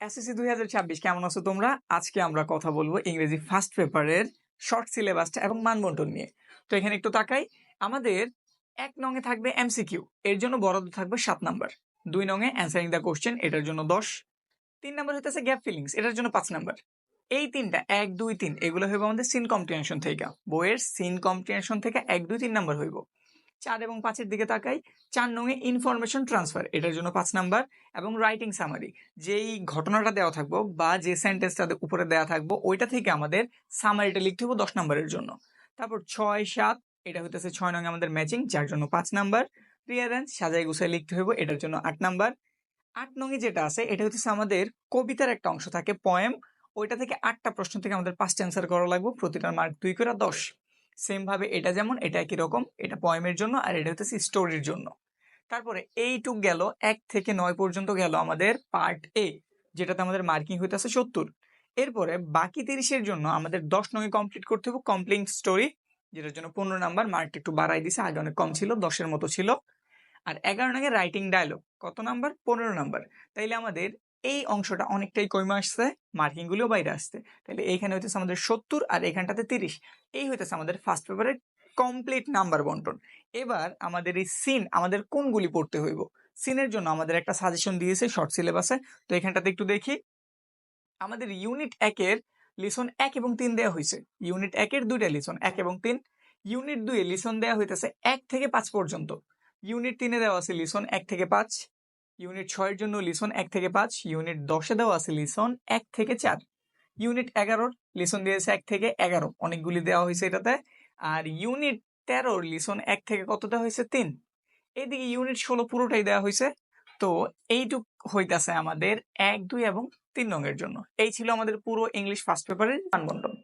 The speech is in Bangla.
এসএসসি দুই হাজার ছাব্বিশ, কেমন আছো তোমরা? আজকে আমরা কথা বলব ইংরেজি ফার্স্ট পেপারের শর্ট সিলেবাসটা এবং মানবন্টন নিয়ে। তো এখানে একটু তাকাই। আমাদের এক নঙে থাকবে এমসিকিউ এর জন্য বরাদ্দ থাকবে সাত নাম্বার। দুই নঙে অ্যান্সারিং দ্য কোশ্চেন এটার জন্য দশ। তিন নাম্বার হইতেছে গ্যাপ ফিলিংস এটার জন্য পাঁচ নাম্বার। এই তিনটা, এক, দুই, তিন, এগুলো হইব আমাদের সিন কম্প্রিহেনশন থেকে বইয়ের সিন কম্প্রিহেনশন থেকে এক, দুই, তিন নাম্বার হইব। চার এবং পাঁচের দিকে তাকাই, চার নঙে ইনফরমেশন ট্রান্সফার এটার জন্য পাঁচ নাম্বার, এবং রাইটিং সামারি যেই ঘটনাটা দেওয়া থাকব বা যে সেন্টেন্সটা উপরে দেওয়া থাকব, ওইটা থেকে আমাদের সামারিটা লিখতে হবে দশ নাম্বারের জন্য। তারপর ছয়, সাত, এটা হইতেছে ছয় নং আমাদের ম্যাচিং যার জন্য পাঁচ নাম্বার। রিয়ারেন্স সাজাই গুছাই লিখতে হইব, এটার জন্য আট নাম্বার। আট নঙে যেটা আছে, এটা হচ্ছে আমাদের কবিতার একটা অংশ থাকে পয়েম ওইটা থেকে আটটা প্রশ্ন থেকে আমাদের পাঁচটা অ্যান্সার করা লাগবে, প্রতিটার মার্ক দুই করে দশ। সেম ভাবে এটা যেমন, এটা একই রকম, এটা পয়েমের জন্য আর এটা হচ্ছে স্টোরির জন্য। তারপরে এইটুক গেল, এক থেকে নয় পর্যন্ত গেল আমাদের পার্ট এ যেটাতে আমাদের মার্কিং হইতেছে সত্তর। এরপরে বাকি তিরিশের জন্য আমাদের দশ নয় কমপ্লিট করতে হবে কমপ্লিং স্টোরি যেটার জন্য পনেরো নাম্বার মার্কটা একটু বাড়াই দিছে, আগে অনেক কম ছিল, দশের মতো ছিল। আর এগারো নঙ্গে রাইটিং ডায়লগ কত নাম্বার? পনেরো নাম্বার। তাইলে আমাদের এই অংশটা অনেকটাই কমে আসছে মার্কিং গুলিও বাইরে আসছে। তাহলে এইখানে হইতেছে আমাদের সত্তর আর এখানটাতে তিরিশ। এই হইতেছে আমাদের ফার্স্ট পেপারের কমপ্লিট নাম্বার বন্টন। এবার আমাদের এই সিন আমাদের কোনগুলি পড়তে হইব? সিনের জন্য আমাদের একটা সাজেশন দিয়েছে শর্ট সিলেবাসে তো এখানটাতে একটু দেখি। আমাদের ইউনিট একের লিসন এক এবং তিন দেওয়া হয়েছে ইউনিট একের দুইটা লিসন এক এবং তিন। ইউনিট দুয়ে লিসন দেওয়া হইতেছে এক থেকে পাঁচ পর্যন্ত। ইউনিট তিনে দেওয়া আছে লিসন এক থেকে পাঁচ। ইউনিট ছয়ের জন্য লিসন এক থেকে পাঁচ ইউনিট দশে দেওয়া আছে লিসন এক থেকে চার। ইউনিট এগারোর লিসন দিয়েছে এক থেকে এগারো, অনেকগুলি দেওয়া হয়েছে এটাতে। আর ইউনিট তেরোর লিসন এক থেকে কত দেওয়া হয়েছে? তিন। এইদিকে ইউনিট ষোলো পুরোটাই দেওয়া হয়েছে। তো এইটুক হইতাছে আমাদের এক, দুই এবং তিন রঙের জন্য। এই ছিল আমাদের পুরো ইংলিশ ফার্স্ট পেপারের মানবন্টন